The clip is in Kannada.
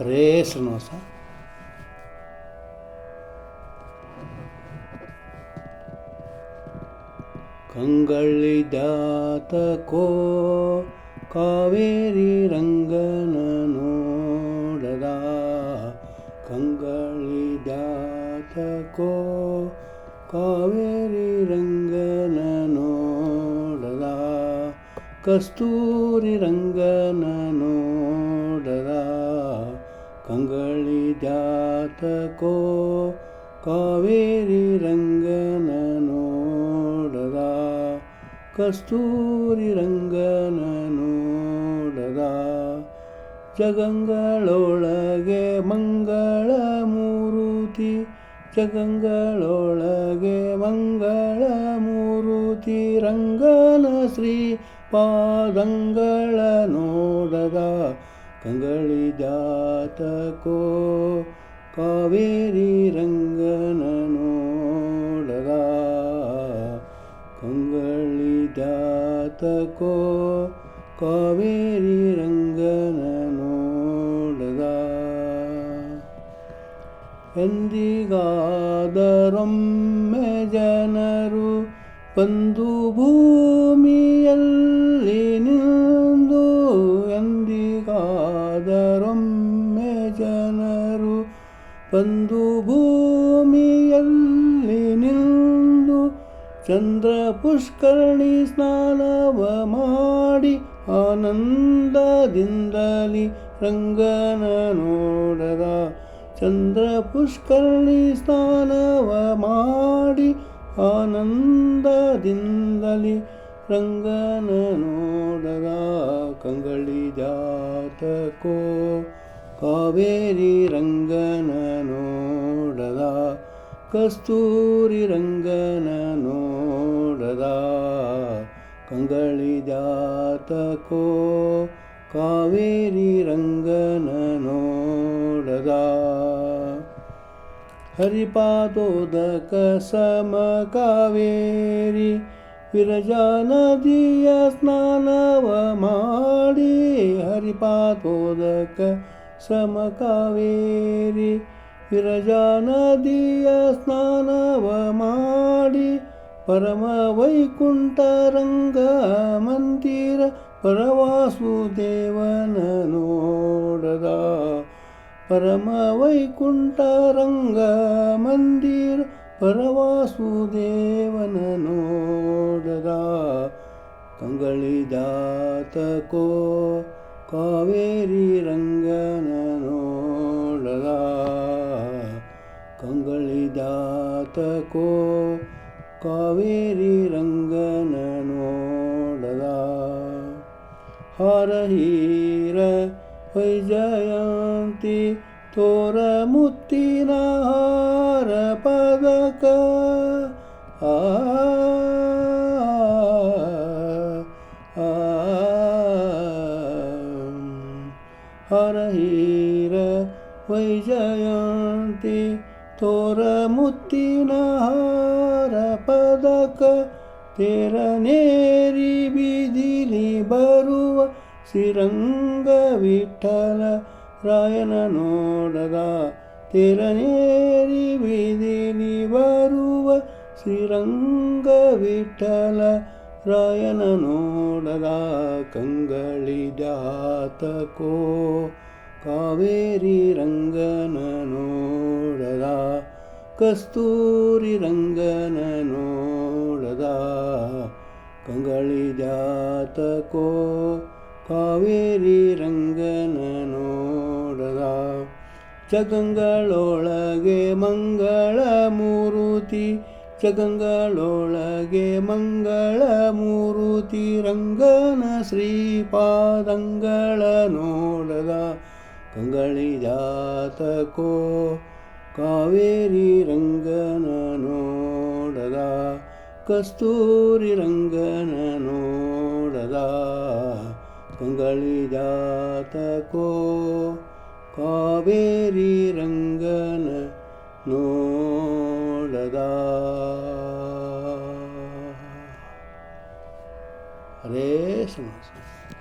ಹರೇ ಶ್ರೀನಿವಾಸ. ಕಂಗಳಿದಾತಕೋ ಕಾವೇರಿ ರಂಗನ ನೋಡದ. ಕಂಗಳಿದಾತಕೋ ಕಾವೇರಿ ರಂಗನ ನೋಡದ. ಕಸ್ತೂರಿ ರಂಗನ ನೋಡದ. ಕಂಗಳಿದಾತಕೋ ಕಾವೇರಿ ರಂಗನ ನೋಡದ, ಕಸ್ತೂರಿ ರಂಗನ ನೋಡದ. ಜಗಂಗಳೊಳಗೆ ಮಂಗಳ ಮೂರುತಿ, ಜಗಂಗಳೊಳಗೆ ಮಂಗಳ ಮೂರುತಿ, ರಂಗನ ಶ್ರೀ ಪಾದಂಗಳ ನೋಡದ. ಕಂಗಳಿದಾತಕೋ ಕಾವೇರಿ ರಂಗನ ನೋಡದ ಕಂಗಳಿದಾತಕೋ ಕಾವೇರಿ ರಂಗನ ನೋಡದ ಎಂದಿಗಾದರೊಮ್ಮೆ ಜನರು ಬಂದು ಭೂಮಿಯಲ್ಲಿ ನಿಂದು ಬಂದು ಭೂಮಿಯಲ್ಲಿ ನಿಂದು ಚಂದ್ರ ಪುಷ್ಕರಣಿ ಸ್ನಾನವ ಮಾಡಿ ಆನಂದದಿಂದಲಿ ರಂಗನ ನೋಡದ. ಚಂದ್ರ ಪುಷ್ಕರಣಿ ಸ್ನಾನವ ಮಾಡಿ ಆನಂದದಿಂದಲಿ ರಂಗನ ನೋಡದ. ಕಂಗಳಿ ಜಾತಕೋ ಕಾವೇರಿ ರಂಗನ ನೋಡದ ಕಸ್ತೂರಿ ರಂಗನ ನೋಡದ ಕಂಗಳಿ ಜಾತಕೋ ಕಾವೇರಿ ರಂಗನ ನೋಡದ ಹರಿಪಾದೋದಕ ಸಮ ಕಾವೇರಿ ವಿರಜಾ ನದಿಯ ಸ್ನಾನವ ಮಾಡಿ ಹರಿಪಾದೋದಕ ಸಮ ಕಾವೇರಿ ವಿರಜಾ ನದಿಯ ಸ್ನಾನವ ಮಾಡಿ ಪರಮ ವೈಕುಂಠ ರಂಗ ಮಂದಿರ ಪರವಾಸುದೇವನ ನೋಡದ. ಪರಮ ವೈಕುಂಠ ರಂಗ ಮಂದಿರ ಪರವಾಸುದೇವನ ನೋಡದ. ಕಂಗಳಿದಾತಕೋ ಕಾವೇರಿ ರಂಗನ ನೋಡದ ಕಂಗಳಿದಾತಕೋ ಕಾವೇರಿ ರಂಗನ ನೋಡದ ಹರಹೀರ ವೈಜಯಂತಿ ತೋರ ಮುತ್ತಿನ ಹಾರ ಪದಕ ಆ ಹರಹೀರ ವೈಜಯಂತಿ ತೋರ ಮುತ್ತಿನ ಹಾರ ಪದಕ ತೆರನೇರಿ ಬೀದಿಲಿ ಬರುವ ಶ್ರೀರಂಗ ವಿಠಲ ರಾಯನ ನೋಡದ ತೆರನೇರಿ ಬೀದಿಲಿ ಬರುವ ಶ್ರೀರಂಗ ವಿಠಲ ರಾಯನ ನೋಡದ ಕಂಗಳಿದಾತಕೋ ಕಾವೇರಿ ರಂಗನ ನೋಡದ, ಕಸ್ತೂರಿ ರಂಗನ ನೋಡದ ಕಂಗಳಿದಾತಕೋ ಕಾವೇರಿ ರಂಗನ ನೋಡದ. ಜಗಂಗಳೊಳಗೆ ಮಂಗಳ ಮೂರುತಿ ಜಗಂಗಳೊಳಗೆ ಮಂಗಳ ಮೂರುತಿ ರಂಗನ ಶ್ರೀಪಾದಂಗಳ ನೋಡದ ಕಂಗಳಿದಾತಕೋ ಕಾವೇರಿ ರಂಗನ ನೋಡದ ಕಸ್ತೂರಿ ರಂಗನ ನೋಡದ ಕಂಗಳಿದಾತಕೋ ಕಾವೇರಿ ರಂಗನ ನೋಡದ ですもん。